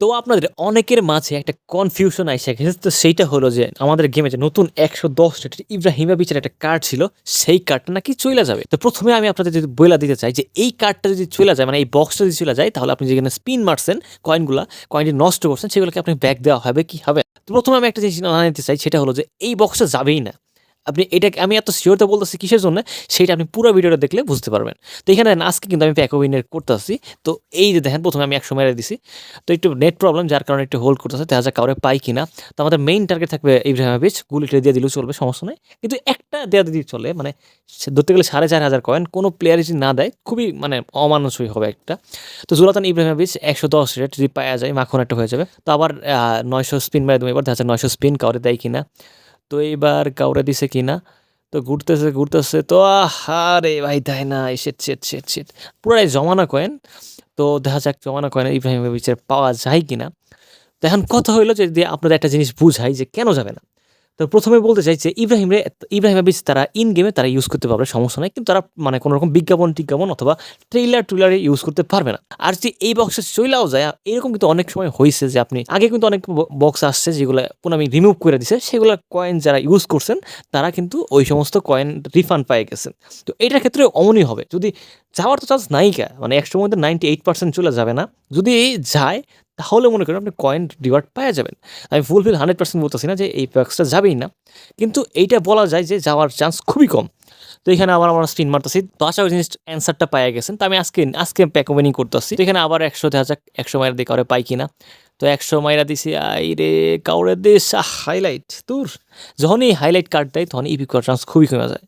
তো আপনাদের অনেকের মাঝে একটা কনফিউশন আইসা গেছে। তো সেইটা হলো যে আমাদের গেমে যে নতুন একশো দশ রেটের ইব্রাহিমাবিচের একটা কার্ড ছিল, সেই কার্ডটা নাকি চলে যাবে। তো প্রথমে আমি আপনাদের যদি বইলা দিতে চাই যে এই কার্ডটা যদি চলে যায় মানে এই বক্সটা যদি চলে যায়, তাহলে আপনি যেখানে স্পিন মারছেন কয়েনগুলা কয়েনটি নষ্ট করছেন, সেগুলোকে আপনি ব্যাক দেওয়া হবে, কি হবে? প্রথমে আমি একটা জিনিস জানাতে চাই, সেটা হলো যে এই বক্সটা যাবেই না। আপনি এটাকে, আমি এত শিওরতে বলতেছি কিসের জন্য? সেটা আপনি পুরো ভিডিওটা দেখলে বুঝতে পারবেন। তো এখানে আজকে কিন্তু আমি প্যাক উইনের করতেছি। তো এই যে দেখেন, প্রথমে আমি একশো মেরে দিছি। তো একটু নেট প্রবলেম যার কারণে একটু হোল্ড করতেছে, দেখা যাক কাউরে পাই কিনা। তো আমাদের মেইন টার্গেট থাকবে ইব্রাহিমাবিচ গুলিটা দিয়ে দিলেও চলবে, সমস্যা নেই। কিন্তু একটা দেওয়া দিলেই চলে মানে ধরতে গেলে সাড়ে চার হাজার কয়েন কোনো প্লেয়ার যদি না দেয়, খুবই মানে অমানুষই হবে একটা। তো জুলাতান ইব্রাহিমাবিচ একশো দশ রেট যদি পাওয়া যায়, মাখন একটা হয়ে যাবে। তো আবার নয়শো স্পিন মেরে দেবো এবার, দেখা যাচ্ছে নয়শো স্পিন কাউরে দেয় কিনা। তো এইবার কাউরে দিছে কিনা? তো ঘুরতেছে ঘুরতেছে, তো আহারে ভাই, তাই না? শেট শেট শেট শেট পুরাই জমানা কয়েন তো দেখা যাক জমানা কয়েন ইব্রাহিম বিচার পাওয়া যায় কিনা। তো এখন কথা হইল যে দিয়ে আপনাদের একটা জিনিস বুঝাই যে কেন যাবে না। তো প্রথমে বলতে চাই যে ইব্রাহিম রে ইব্রাহিম বিচ তারা ইন গেমে তারা ইউজ করতে পারবে, সমস্যা নাই। কিন্তু তারা মানে কোনো রকম বিজ্ঞাপন, টিজ্ঞাপন অথবা ট্রেইলার টুইলারে ইউজ করতে পারবে না। আর যে এই বক্সে চইলাও যায়, এরকম কিন্তু অনেক সময় হয়েছে যে আপনি, আগে কিন্তু অনেক বক্স আসছে যেগুলো পুরো আমি রিমুভ করে দিছে, সেগুলো কয়েন যারা ইউজ করছেন, তারা কিন্তু ওই সমস্ত কয়েন রিফান্ড পেয়ে গেছেন। তো এটার ক্ষেত্রে অমনই হবে। যদি যাওয়ার তো চান্স নাই কা মানে একশো মধ্যে নাইনটি এইট পার্সেন্ট চলে যাবে না। যদি যায় তাহলে মনে করেন আপনি কয়েন রিওয়ার্ড পাওয়া যাবেন। আমি ফুলফিল হান্ড্রেড পার্সেন্ট বলতেছি না যে এই প্যাক্সটা যাবেই না। কিন্তু এইটা বলা যায় যে যাওয়ার চান্স খুবই কম। তো এখানে আবার আমরা স্পিন মারতেছি। করি জিনিস অ্যান্সারটা পাইয়া গেছেন। তো আমি আজকে আজকে প্যাক ওপেনিং করতেছি। তো এখানে আবার একশো দেখা যাক, একশো মাইরা দিয়ে কাউরে পাই কিনা। তো একশো মাইরা দিছি আই রে কাউরে দিস হাইলাইট তোর যখনই হাইলাইট কার্ড দেয় তখন ইপি চান্স খুবই কমে যায়।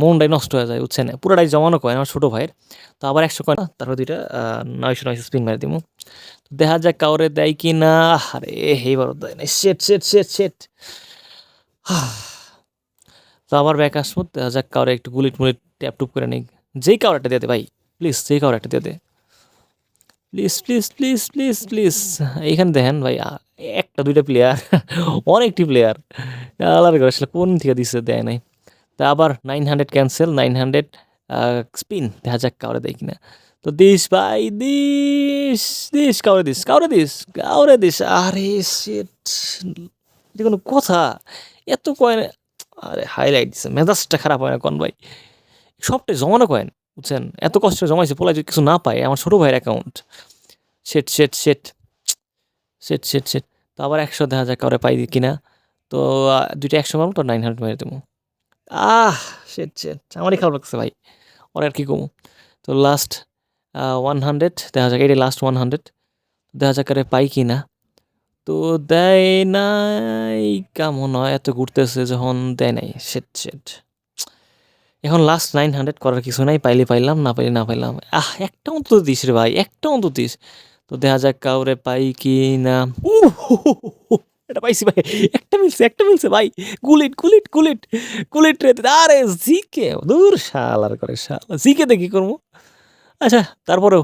মনটাই নষ্ট হয়ে যায়, বুঝছেন? পুরোটাই জমানো কয়েন আমার ছোটো ভাইয়ের। তো আবার একশো কয়েন, তারপর দুইটা নয়শো নয়শো স্পিন মারি দিব দেখা যাক কাউরে দেয় কি না আরে এইবার দেয় না শেট শেট শেট শেট তো আবার ব্যাক আসব, দেখা যাক কাউরে একটু গুলিট মুলিট ট্যাপ টুপ করে নিই যেই কাউর একটা দিয়ে দে ভাই প্লিজ যেই কাউর একটা দিয়ে দে। Please please please please please এইখানে দেখেন ভাই একটা, দুইটা প্লেয়ার অনেকটি প্লেয়ার আলাদা করে আসলে কোন থেকে দিছে দেয় নাই। তা আবার nine hundred cancel nine hundred spin দেখা যাক কাউরে দেয় কিনা। তো দিস ভাই, দিস দিস, কাউরে দিস কাউরে দিস কাউরে দিস, আরে সেট এটা কোনো কথা। এত কয়েন আরে হাইলাইট দিছে, মেজাজটা খারাপ হয় না কন ভাই? সবটাই জমানো কয়েন বুঝছেন? এত কষ্ট জমাইছে পোলা যদি কিছু না পায়, আমার ছোটো ভাইয়ের account set set set set set set তো আবার একশো দেখা যাক কাউরে পাই কিনা। তো দুইটা একশো মারবো তো নাইন হান্ড্রেড মেরে দেবো। আহ সেট সেট আমারই খারাপ লাগছে ভাই। ওর আর কি কমু? তো লাস্ট ওয়ান হান্ড্রেড দেখা যাক এটা লাস্ট ওয়ান হান্ড্রেড দেখা যাক আরে পাই কি না। তো দেয় নাই কেমন হয় এত ঘুরতেছে যখন দেয় নাই। সেট সেট এখন লাস্ট নাইন হান্ড্রেড করার কিছু নাই, পাইলে পাইলাম, না পাইলে না পাইলাম। আহ, একটা অন্তত দিস রে ভাই, একটা অন্তত দিস। তো দেখা যাক কাউরে পাই কি না। এটা পাইছি ভাই, একটা মিলছে একটা মিলছে ভাই। গুলিট গুলিট গুলিট গুলিট রে আরে জিকে, দূর শালার করে শালা। জিকে দেখি করব? আচ্ছা তারপরেও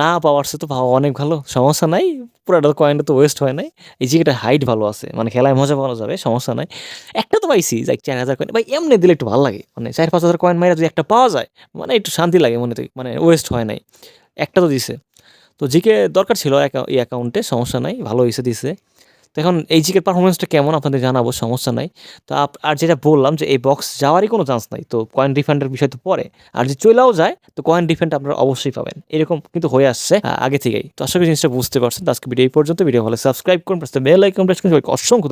না পাওয়ার সে তো পাওয়া অনেক ভালো, সমস্যা নাই। পুরাটা কয়েনটা তো ওয়েস্ট হয় নাই। এই জিকেটা হাইট ভালো আছে মানে খেলায় মজা পাওয়া যাবে, সমস্যা নাই। একটা তো পাইছি, যাই চার হাজার কয়েন ভাই, এমনি দিলে একটু ভালো লাগে। মানে চার, পাঁচ হাজার কয়েন মাইরা যদি একটা পাওয়া যায় মানে একটু শান্তি লাগে মনে থেকে মানে ওয়েস্ট হয় নাই। একটা তো দিছে। তো জিকে দরকার ছিল এই অ্যাকাউন্টে সমস্যা নাই, ভালো হয়েছে দিছে। তো এখন এই জিকের পারফরমেন্সটা কেমন আপনাদের জানাব, সমস্যা নাই। তো আর যেটা বললাম যে এই বক্স যাওয়ারই কোনো চান্স নাই, তো কয়েন রিফান্ডের বিষয় তো পরে। আর যে চলেও যায়, তো কয়েন রিফান্ড আপনারা অবশ্যই পাবেন। এরকম কিন্তু হয়ে আসছে আগে থেকেই। তো আশা করি জিনিসটা বুঝতে পারছেন। আজকে ভিডিও পর্যন্ত। ভিডিও ভালো সাবস্ক্রাইব করুন প্রেস বেল আইকন প্রেস করুন। অসংখ্য।